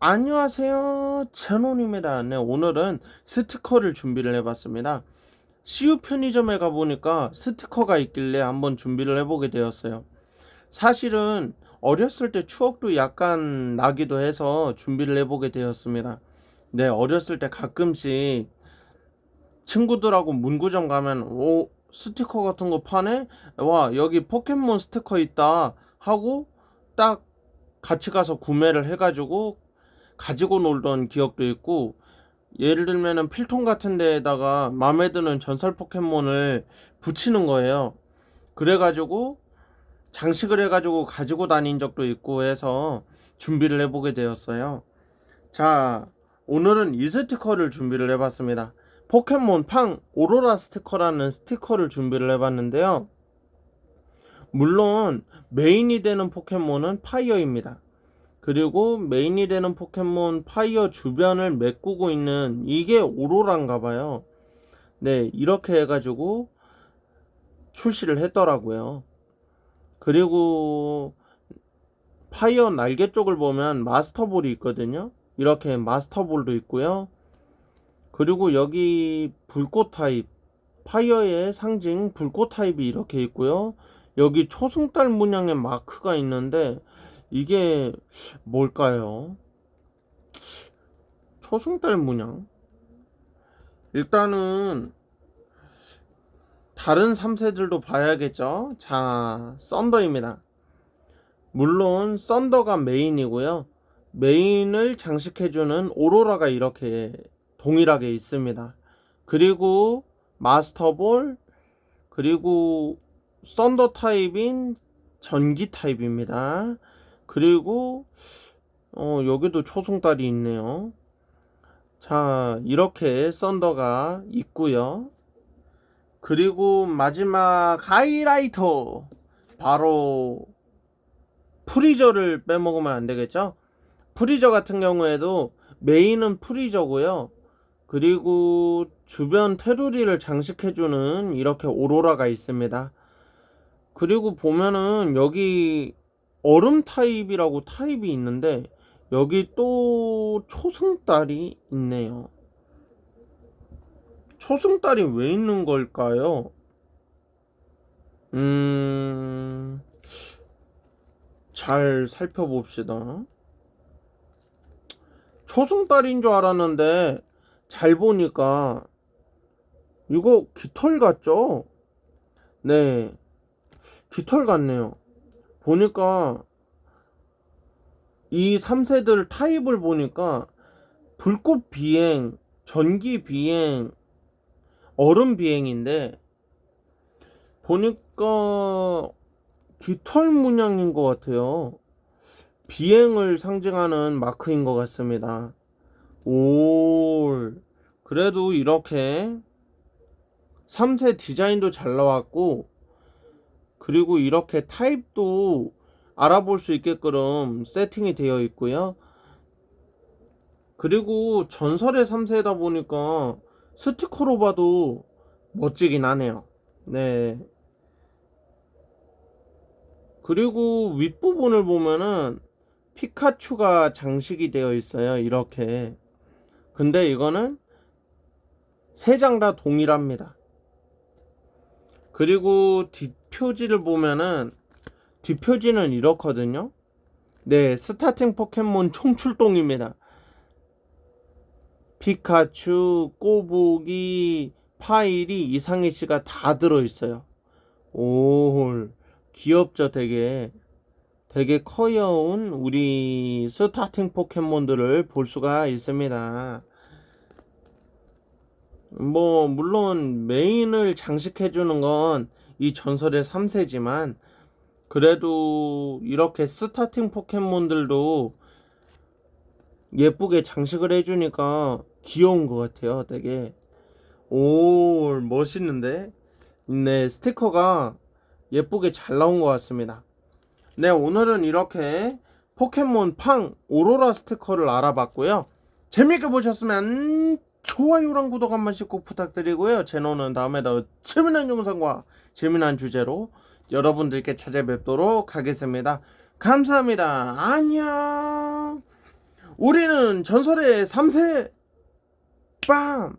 안녕하세요. 제논입니다. 네, 오늘은 스티커를 준비를 해봤습니다. CU 편의점에 가보니까 스티커가 있길래 한번 준비를 해보게 되었어요. 사실은 어렸을 때 추억도 약간 나기도 해서 준비를 해보게 되었습니다. 네, 어렸을 때 가끔씩 친구들하고 문구점 가면 오 스티커 같은 거 파네? 와 여기 포켓몬 스티커 있다 하고 딱 같이 가서 구매를 해가지고 가지고 놀던 기억도 있고 예를 들면은 필통 같은 데에다가 마음에 드는 전설 포켓몬을 붙이는 거예요. 그래가지고 장식을 해가지고 가지고 다닌 적도 있고 해서 준비를 해보게 되었어요. 자, 오늘은 이 스티커를 준비를 해봤습니다. 포켓몬 팡 오로라 스티커라는 스티커를 준비를 해봤는데요. 물론 메인이 되는 포켓몬은 파이어입니다. 그리고 메인이 되는 포켓몬 파이어 주변을 메꾸고 있는 이게 오로라인가 봐요. 네, 이렇게 해가지고 출시를 했더라고요. 그리고 파이어 날개 쪽을 보면 마스터볼이 있거든요. 이렇게 마스터볼도 있고요. 그리고 여기 불꽃 타입, 파이어의 상징 불꽃 타입이 이렇게 있고요. 여기 초승달 문양의 마크가 있는데 이게 뭘까요? 초승달 문양? 일단은 다른 3세들도 봐야겠죠? 자, 썬더입니다. 물론 썬더가 메인이고요. 메인을 장식해주는 오로라가 이렇게 동일하게 있습니다. 그리고 마스터볼, 그리고 썬더 타입인 전기 타입입니다. 그리고 어, 여기도 초승달이 있네요. 자, 이렇게 썬더가 있고요. 그리고 마지막 하이라이터 바로 프리저를 빼먹으면 안 되겠죠? 프리저 같은 경우에도 메인은 프리저고요. 그리고 주변 테두리를 장식해주는 이렇게 오로라가 있습니다. 그리고 보면은 여기 얼음 타입이라고 타입이 있는데 여기 또 초승달이 있네요. 초승달이 왜 있는 걸까요? 음, 잘 살펴봅시다. 초승달인 줄 알았는데 잘 보니까 이거 깃털 같죠? 네, 깃털 같네요. 보니까 이 3세들 타입을 보니까 불꽃 비행, 전기 비행, 얼음 비행인데 보니까 깃털 문양인 것 같아요. 비행을 상징하는 마크인 것 같습니다. 올. 그래도 이렇게 3세 디자인도 잘 나왔고, 그리고 이렇게 타입도 알아볼 수 있게끔 세팅이 되어 있고요. 그리고 전설의 3세다 보니까 스티커로 봐도 멋지긴 하네요. 네. 그리고 윗부분을 보면은 피카츄가 장식이 되어 있어요. 이렇게. 근데 이거는 세 장 다 동일합니다. 그리고 뒷 표지를 보면은 뒷표지는 이렇거든요. 네, 스타팅 포켓몬 총출동입니다. 피카츄, 꼬부기, 파이리, 이상희 씨가 다 들어있어요. 오, 귀엽죠, 되게. 되게 커여운 우리 스타팅 포켓몬들을 볼 수가 있습니다. 뭐, 물론 메인을 장식해주는 건 이 전설의 3세지만, 그래도 이렇게 스타팅 포켓몬들도 예쁘게 장식을 해주니까 귀여운 것 같아요. 되게. 오, 멋있는데? 네, 스티커가 예쁘게 잘 나온 것 같습니다. 네, 오늘은 이렇게 포켓몬 팡 오로라 스티커를 알아봤고요. 재밌게 보셨으면 좋아요랑 구독 한 번씩 꼭 부탁드리고요. 제노는 다음에 더 재미난 영상과 재미난 주제로 여러분들께 찾아뵙도록 하겠습니다. 감사합니다. 안녕. 우리는 전설의 3세 빰